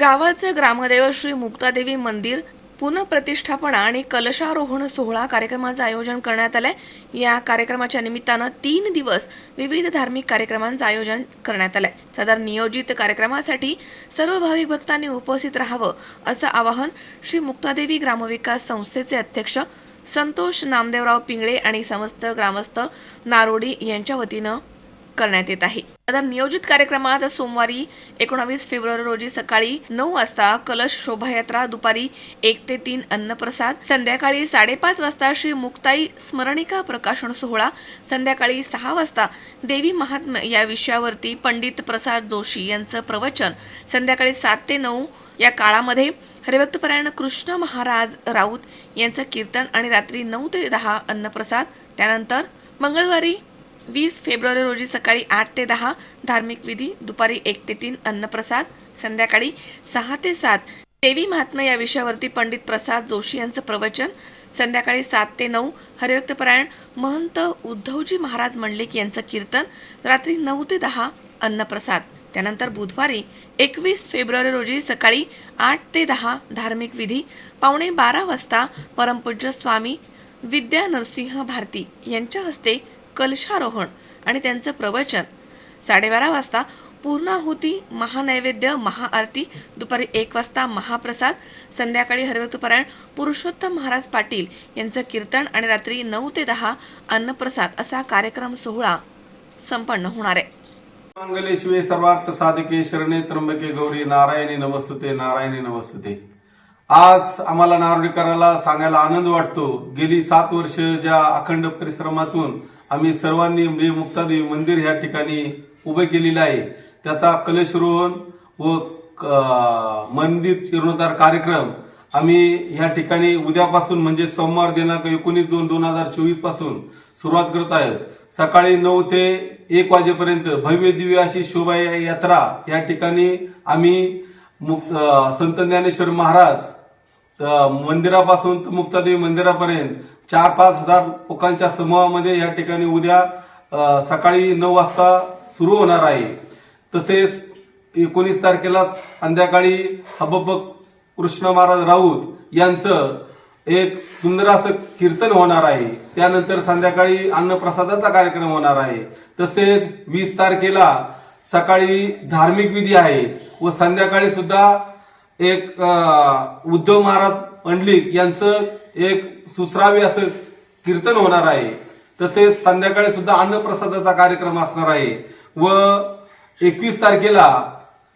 गावाचं ग्रामदेव श्री मुक्तादेवी मंदिर पुनप्रतिष्ठापना आणि कलशारोहण सोहळा कार्यक्रमाचं आयोजन करण्यात आलंय. या कार्यक्रमाच्या निमित्तानं तीन दिवस विविध धार्मिक कार्यक्रमांचं आयोजन करण्यात आलंय. सदर नियोजित कार्यक्रमासाठी सर्व भाविक भक्तांनी उपस्थित राहावं असं आवाहन श्री मुक्तादेवी ग्रामविकास संस्थेचे अध्यक्ष संतोष नामदेवराव पिंगळे आणि समस्त ग्रामस्थ नारोडी यांच्या वतीनं करण्यात येत आहे. आता नियोजित कार्यक्रमात सोमवारी एकोणावीस फेब्रुवारी रोजी सकाळी नऊ वाजता कलश शोभायात्रा दुपारी एक ते तीन अन्नप्रसाद संध्याकाळी साडेपाच वाजता श्री मुक्ताई स्मरणिका प्रकाशन सोहळा संध्याकाळी सहा वाजता देवी महात्म्य या विषयावरती पंडित प्रसाद जोशी यांचं प्रवचन संध्याकाळी सात ते नऊ या काळामध्ये हरिभक्तपरायण कृष्ण महाराज राऊत यांचं कीर्तन आणि रात्री नऊ ते दहा अन्नप्रसाद त्यानंतर मंगळवारी वीस फेब्रुवारी रोजी सकाळी आठ ते दहा धार्मिक विधी दुपारी एक ते तीन अन्नप्रसाद संध्याकाळी सहा ते सात. देवी महात्मा या विषयावरती पंडित प्रसाद जोशी यांचं प्रवचन. संध्याकाळी सात ते नऊ हरिभक्तपरायण महंत उद्धवजी महाराज मंडलिक यांचं कीर्तन. रात्री नऊ ते दहा अन्नप्रसाद. त्यानंतर बुधवारी एकवीस फेब्रुवारी रोजी सकाळी आठ ते दहा धार्मिक विधी. पावणे बारा वाजता परमपूज्य स्वामी विद्या नरसिंह भारती यांच्या हस्ते कलशारोहण आणि त्यांचं प्रवचन. साडेबारा वाजता पूर्णाहुती महानैवेद्य महाआरती दुपारी एक वाजता महाप्रसाद संध्याकाळी हरिभक्तपरायण पुरुषोत्तम महाराज पाटील यांचं कीर्तन आणि रात्री नऊ ते दहा अन्नप्रसाद असा कार्यक्रम सोहळा संपन्न होणार आहे. मंगलेशिवे सर्वार्थ साधिके शरणे त्र्यंबके गौरी नारायणी नमस्तुते नारायणी नमस्तुते. आज आम्हाला नारोडीकराला सांगायला आनंद वाटतो. गेली सात वर्ष ज्या अखंड परिश्रमातून आम्ही सर्वांनी म्हणजे मुक्तादेवी मंदिर ह्या ठिकाणी उभे केलेलं आहे. त्याचा कलशरोहण व क- मंदिर जीर्णोद्धार कार्यक्रम आम्ही ह्या ठिकाणी उद्यापासून म्हणजे सोमवार दिनांक एकोणीस जून दोन हजार चोवीसपासून सुरुवात करत आहेत. सकाळी नऊ ते एक वाजेपर्यंत भव्य दिव्य अशी शोभा यात्रा या ठिकाणी आम्ही मुक्त संत ज्ञानेश्वर महाराज मंदिरापासून तर मुक्तादेवी मंदिरापर्यंत चार पाच हजार लोकांच्या समूहामध्ये या ठिकाणी उद्या सकाळी नऊ वाजता सुरू होणार आहे. तसेच एकोणीस तारखेला संध्याकाळी हबब कृष्ण महाराज राऊत यांचं एक सुंदर असं कीर्तन होणार आहे. त्यानंतर संध्याकाळी अन्नप्रसादाचा कार्यक्रम होणार आहे. तसेच वीस तारखेला सकाळी धार्मिक विधी आहे व संध्याकाळी सुद्धा एक उद्धव महाराज पंडलिक यांचं एक सुस्रावी असं कीर्तन होणार आहे. तसेच संध्याकाळी सुद्धा अन्नप्रसादाचा कार्यक्रम असणार आहे व एकवीस तारखेला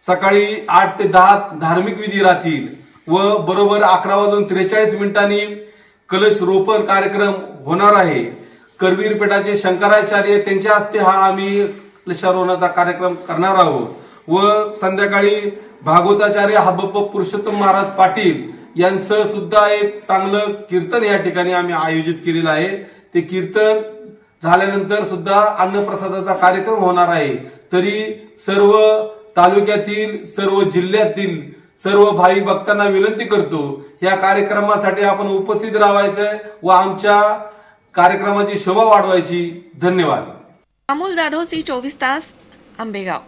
सकाळी आठ ते दहा धार्मिक विधी राहतील व बरोबर अकरा वाजून त्रेचाळीस मिनिटांनी कलश रोपण कार्यक्रम होणार आहे. करवीर पेठाचे शंकराचार्य त्यांच्या हस्ते हा आम्ही कलशारोहणाचा कार्यक्रम करणार आहोत. व संध्याकाळी भागवताचार्य हबप पुरुषोत्तम महाराज पाटील यांचं सुद्धा एक चांगलं कीर्तन या ठिकाणी आम्ही आयोजित केलेलं आहे. ते कीर्तन झाल्यानंतर सुद्धा अन्नप्रसादाचा कार्यक्रम होणार आहे. तरी सर्व तालुक्यातील सर्व जिल्ह्यातील सर्व भाई भक्तांना विनंती करतो या कार्यक्रमासाठी आपण उपस्थित राहायचंय व आमच्या कार्यक्रमाची शोभा वाढवायची. धन्यवाद. अमोल जाधव सी चोवीस तास आंबेगाव.